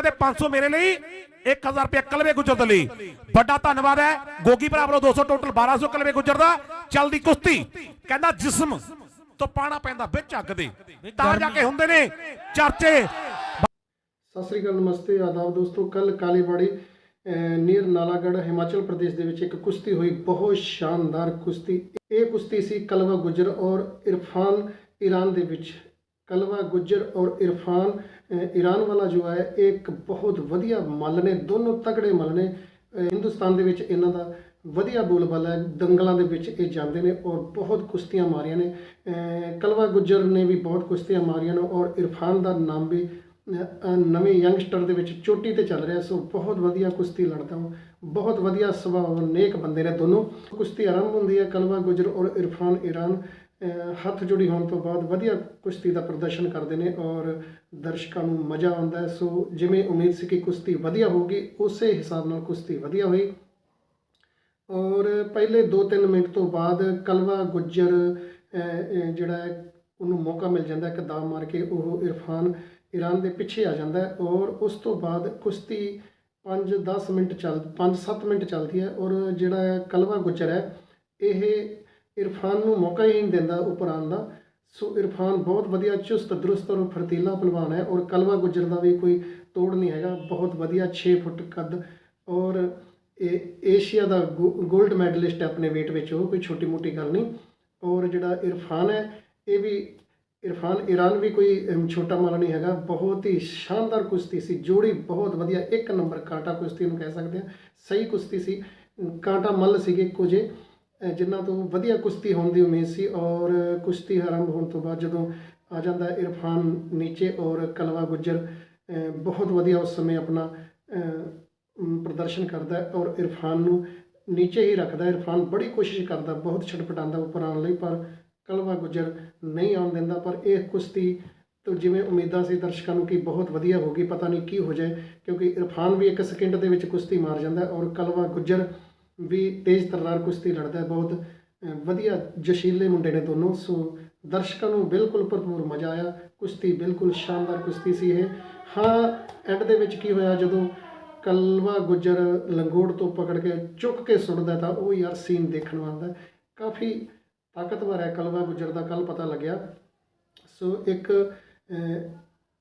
ਕਹਿੰਦੇ 500 ਮੇਰੇ ਲਈ 1000 ਰੁਪਏ ਕਲਵੇ ਗੁੱਜਰ ਦੇ ਲਈ। ਵੱਡਾ ਧੰਨਵਾਦ ਹੈ। ਗੋਗੀ ਭਰਾ ਵੱਲੋਂ 200 ਟੋਟਲ 1200 ਕਲਵੇ ਗੁੱਜਰ ਦਾ। ਚੱਲਦੀ ਕੁਸ਼ਤੀ। ਕਹਿੰਦਾ ਜਿਸਮ ਤੋਂ ਪਾਣਾ ਪੈਂਦਾ ਵਿੱਚ ਅੱਗ ਦੇ। ਤਾਂ ਜਾ ਕੇ ਹੁੰਦੇ ਨੇ ਚਰਚੇ। ਸਤਿ ਸ੍ਰੀ ਅਕਾਲ, ਨਮਸਤੇ, ਆਦਾਬ ਦੋਸਤੋ। ਕੱਲ ਕਾਲੀਬਾੜੀ ਨੀਰ ਨਾਲਾਗੜ ਹਿਮਾਚਲ ਪ੍ਰਦੇਸ਼ ਦੇ ਵਿੱਚ ਇੱਕ ਕੁਸ਼ਤੀ ਹੋਈ। ਬਹੁਤ ਸ਼ਾਨਦਾਰ ਕੁਸ਼ਤੀ। ਇਹ ਕੁਸ਼ਤੀ ਸੀ ਕਲਵਾ ਗੁਜਰ ਔਰ ਇਰਫਾਨ ਈਰਾਨ ਦੇ ਵਿੱਚ। ਕਲਵਾ, ਗੁੱਜਰ ਔਰ ਇਰਫਾਨ ਈਰਾਨ ਵਾਲਾ ਜੋ ਹੈ, ਇਹ ਇੱਕ ਬਹੁਤ ਵਧੀਆ ਮੱਲ ਨੇ, ਦੋਨੋਂ ਤਗੜੇ ਮੱਲ ਨੇ। ਹਿੰਦੁਸਤਾਨ ਦੇ ਵਿੱਚ ਇਹਨਾਂ ਦਾ ਵਧੀਆ ਬੋਲਬਾਲਾ ਹੈ। ਦੰਗਲਾਂ ਦੇ ਵਿੱਚ ਇਹ ਜਾਂਦੇ ਨੇ ਔਰ ਬਹੁਤ ਕੁਸ਼ਤੀਆਂ ਮਾਰੀਆਂ ਨੇ। ਕਲਵਾ, ਗੁੱਜਰ ਨੇ ਵੀ ਬਹੁਤ ਕੁਸ਼ਤੀਆਂ ਮਾਰੀਆਂ ਨੇ ਔਰ ਇਰਫਾਨ ਦਾ ਨਾਮ ਵੀ ਨਵੇਂ ਯੰਗਸਟਰ ਦੇ ਵਿੱਚ ਚੋਟੀ ਤੇ ਚੱਲ ਰਿਹਾ। ਸੋ ਬਹੁਤ ਵਧੀਆ ਕੁਸ਼ਤੀ ਲੜਦਾ ਹਾਂ। ਬਹੁਤ ਵਧੀਆ ਸੁਭਾਅ ਨੇਕ ਬੰਦੇ ਨੇ ਦੋਨੋਂ। ਕੁਸ਼ਤੀ ਆਰੰਭ ਹੁੰਦੀ ਹੈ ਕਲਵਾ, ਗੁਜਰ ਔਰ ਇਰਫਾਨ, ਈਰਾਨ। ਹੱਥ ਜੋੜੀ ਹੋਣ ਤੋਂ ਬਾਅਦ ਵਧੀਆ ਕੁਸ਼ਤੀ ਦਾ ਪ੍ਰਦਰਸ਼ਨ ਕਰਦੇ ਨੇ ਔਰ ਦਰਸ਼ਕਾਂ ਨੂੰ ਮਜ਼ਾ ਆਉਂਦਾ ਸੋ ਜਿਵੇਂ ਉਮੀਦ ਸੀ ਕਿ ਕੁਸ਼ਤੀ ਵਧੀਆ ਹੋਊਗੀ, ਉਸੇ ਹਿਸਾਬ ਨਾਲ ਕੁਸ਼ਤੀ ਵਧੀਆ ਹੋਈ। ਔਰ ਪਹਿਲੇ 2-3 ਮਿੰਟ ਤੋਂ ਬਾਅਦ ਕਲਵਾ ਗੁੱਜਰ ਜਿਹੜਾ ਹੈ, ਉਹਨੂੰ ਮੌਕਾ ਮਿਲ ਜਾਂਦਾ ਹੈ। ਕਿ ਮਾਰ ਕੇ ਉਹ ਇਰਫਾਨ ਈਰਾਨ ਦੇ ਪਿੱਛੇ ਆ ਜਾਂਦਾ ਹੈ ਔਰ ਉਸ ਤੋਂ ਬਾਅਦ ਕੁਸ਼ਤੀ 5-10 ਮਿੰਟ ਚੱਲ 5-7 ਮਿੰਟ ਚੱਲਦੀ ਹੈ ਔਰ ਜਿਹੜਾ ਕਲਵਾ ਗੁੱਜਰ ਹੈ, ਇਹ ਇਰਫਾਨ ਨੂੰ ਮੌਕਾ ਹੀ ਨਹੀਂ ਦਿੰਦਾ ਉੱਪਰ ਆਉਣ ਦਾ। ਸੋ ਇਰਫਾਨ ਬਹੁਤ ਵਧੀਆ ਚੁਸਤ ਦਰੁਸਤ ਔਰ ਫਰਤੀਲਾ ਪਹਿਲਵਾਨ ਹੈ ਔਰ ਕਲਵਾ ਗੁੱਜਰ ਦਾ ਵੀ ਕੋਈ ਤੋੜ ਨਹੀਂ ਹੈਗਾ। ਬਹੁਤ ਵਧੀਆ 6 ਫੁੱਟ ਕੱਦ ਔਰ ਇਹ ਏਸ਼ੀਆ ਦਾ 골ਡ ਮੈਡਲਿਸਟ ਹੈ ਆਪਣੇ weight ਵਿੱਚ ਉਹ ਕੋਈ ਛੋਟੀ ਮੋਟੀ ਗੱਲ ਨਹੀਂ। ਔਰ ਜਿਹੜਾ ਇਰਫਾਨ ਹੈ ਇਹ ਵੀ ਇਰਫਾਨ ਈਰਾਨ ਵੀ ਕੋਈ ਛੋਟਾ ਮਾਲ ਨਹੀਂ ਹੈਗਾ। ਬਹੁਤ ਹੀ ਸ਼ਾਨਦਾਰ ਕੁਸ਼ਤੀ ਸੀ ਜੋੜੀ ਬਹੁਤ ਵਧੀਆ ਇੱਕ ਨੰਬਰ ਕਾਂਟਾ ਕੁਸ਼ਤੀ ਨੂੰ ਕਹਿ ਸਕਦੇ ਹਾਂ। ਸਹੀ ਕੁਸ਼ਤੀ ਸੀ। ਕਾਂਟਾ ਮੱਲ ਸੀਗੇ ਕੁਝੇ। ਅਹ, ਜਿਨ੍ਹਾਂ ਤੋਂ ਵਧੀਆ ਕੁਸ਼ਤੀ ਹੋਣ ਦੀ ਉਮੀਦ ਸੀ ਔਰ ਕੁਸ਼ਤੀ ਆਰੰਭ ਹੋਣ ਤੋਂ ਬਾਅਦ ਜਦੋਂ ਆ ਜਾਂਦਾ ਇਰਫਾਨ ਨੀਚੇ ਔਰ ਕਲਵਾ ਗੁੱਜਰ ਬਹੁਤ ਵਧੀਆ ਉਸ ਸਮੇਂ ਆਪਣਾ ਪ੍ਰਦਰਸ਼ਨ ਕਰਦਾ ਔਰ ਇਰਫਾਨ ਨੂੰ ਨੀਚੇ ਹੀ ਰੱਖਦਾ। ਇਰਫਾਨ ਬੜੀ ਕੋਸ਼ਿਸ਼ ਕਰਦਾ, ਬਹੁਤ ਛਟਪਟਾਉਂਦਾ ਉੱਪਰ ਆਉਣ ਲਈ, ਪਰ ਕਲਵਾ ਗੁੱਜਰ ਨਹੀਂ ਆਉਣ ਦਿੰਦਾ। ਪਰ ਇਹ ਕੁਸ਼ਤੀ ਤੋਂ ਜਿਵੇਂ ਉਮੀਦਾਂ ਸੀ ਦਰਸ਼ਕਾਂ ਨੂੰ ਕਿ ਬਹੁਤ ਵਧੀਆ ਹੋਗੀ ਪਤਾ ਨਹੀਂ ਕੀ ਹੋ ਜਾਏ, ਕਿਉਂਕਿ ਇਰਫਾਨ ਵੀ ਇੱਕ ਸਕਿੰਟ ਦੇ ਵਿੱਚ ਕੁਸ਼ਤੀ ਮਾਰ ਜਾਂਦਾ ਔਰ ਕਲਵਾ ਗੁੱਜਰ ਵੀ ਤੇਜ਼ ਤਰਾਰ ਕੁਸ਼ਤੀ ਲੜਦਾ ਹੈ, ਬਹੁਤ ਵਧੀਆ ਜਸ਼ੀਲੇ ਮੁੰਡੇ ਨੇ ਦੋਨੋਂ। ਸੋ ਦਰਸ਼ਕਾਂ ਨੂੰ ਬਿਲਕੁਲ ਭਰਪੂਰ ਮਜ਼ਾ ਆਇਆ। ਕੁਸ਼ਤੀ ਬਿਲਕੁਲ ਸ਼ਾਨਦਾਰ ਕੁਸ਼ਤੀ ਸੀ ਇਹ। ਹਾਂ ਐਂਡ ਦੇ ਵਿੱਚ ਕੀ ਹੋਇਆ? ਜਦੋਂ ਕਲਵਾ ਗੁੱਜਰ ਲੰਗੋੜ ਤੋਂ ਪਕੜ ਕੇ ਚੁੱਕ ਕੇ ਸੁੱਟਦਾ ਤਾਂ ਉਹ ਯਾਰ ਸੀਨ ਦੇਖਣ ਨੂੰ ਕਾਫੀ ਤਾਕਤਵਰ ਹੈ ਕਲਵਾ ਗੁੱਜਰ ਦਾ ਕੱਲ ਪਤਾ ਲੱਗਿਆ। ਸੋ ਇੱਕ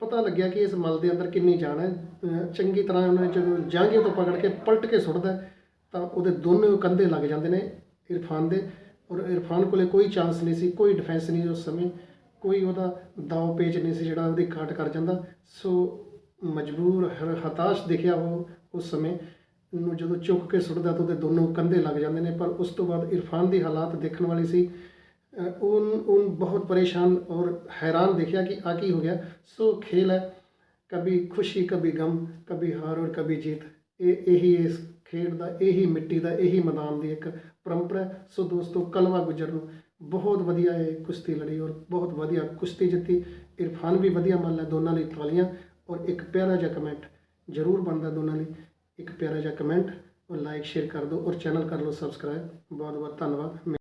ਪਤਾ ਲੱਗਿਆ ਕਿ ਇਸ ਮਲ ਦੇ ਅੰਦਰ ਕਿੰਨੀ ਜਾਨ ਹੈ। ਚੰਗੀ ਤਰ੍ਹਾਂ ਉਹਨੇ ਜਦੋਂ ਜਾਂਗੇ ਤੋਂ ਪਕੜ ਕੇ ਪਲਟ ਕੇ ਸੁੱਟਦਾ ਤਾਂ ਉਹਦੇ ਦੋਨੋਂ ਕੰਧੇ ਲੱਗ ਜਾਂਦੇ ਨੇ ਇਰਫਾਨ ਦੇ ਔਰ ਇਰਫਾਨ ਕੋਲੇ ਕੋਈ ਚਾਂਸ ਨਹੀਂ ਸੀ, ਕੋਈ ਡਿਫੈਂਸ ਨਹੀਂ ਉਸ ਸਮੇਂ, ਕੋਈ ਉਹਦਾ ਦਾਅ ਪੇਚ ਨਹੀਂ ਸੀ ਜਿਹੜਾ ਉਹਦੀ ਘਾਟ ਕਰ ਜਾਂਦਾ। ਸੋ ਮਜਬੂਰ ਹਤਾਸ਼ ਦਿਖਿਆ ਉਹ ਉਸ ਸਮੇਂ ਨੂੰ ਜਦੋਂ ਚੁੱਕ ਕੇ ਸੁੱਟਦਾ ਤਾਂ ਉਹਦੇ ਦੋਨੋਂ ਕੰਧੇ ਲੱਗ ਜਾਂਦੇ ਨੇ, ਪਰ ਉਸ ਤੋਂ ਬਾਅਦ ਇਰਫਾਨ ਦੀ ਹਾਲਾਤ ਦੇਖਣ ਵਾਲੀ ਸੀ। ਉਹ ਉਹਨ ਬਹੁਤ ਪਰੇਸ਼ਾਨ ਔਰ ਹੈਰਾਨ ਦੇਖਿਆ ਕਿ ਆ ਕੀ ਹੋ ਗਿਆ। ਸੋ ਖੇਲ ਹੈ ਕभी ਖੁਸ਼ੀ कभी ਗਮ कभी ਹਾਰ ਔਰ कभी जीत ਇਹ, ਇਹੀ ਇਸ ਖੇਡ ਦਾ ਇਹੀ, ਮਿੱਟੀ ਦਾ ਇਹੀ ਮੈਦਾਨ ਦੀ ਇੱਕ ਪਰੰਪਰਾ ਹੈ। ਸੋ ਦੋਸਤੋ ਕਲਵਾ ਗੁਜਰ ਨੂੰ ਬਹੁਤ ਵਧੀਆ ਇਹ ਕੁਸ਼ਤੀ ਲੜੀ ਔਰ ਬਹੁਤ ਵਧੀਆ ਕੁਸ਼ਤੀ ਜਿੱਤੀ। ਇਰਫਾਨ ਵੀ ਵਧੀਆ ਮੰਨ ਲਿਆ ਦੋਨਾਂ ਲਈ ਤਾਲੀਆਂ ਔਰ ਇੱਕ ਪਿਆਰਾ ਜਿਹਾ ਕਮੈਂਟ ਜ਼ਰੂਰ ਬਣਦਾ ਦੋਨਾਂ ਲਈ। ਇੱਕ ਪਿਆਰਾ ਜਿਹਾ ਕਮੈਂਟ ਔਰ ਲਾਈਕ ਸ਼ੇਅਰ ਕਰ ਦਿਓ ਔਰ ਚੈਨਲ ਕਰ ਲਓ ਸਬਸਕ੍ਰਾਈਬ ਬਹੁਤ ਬਹੁਤ ਧੰਨਵਾਦ।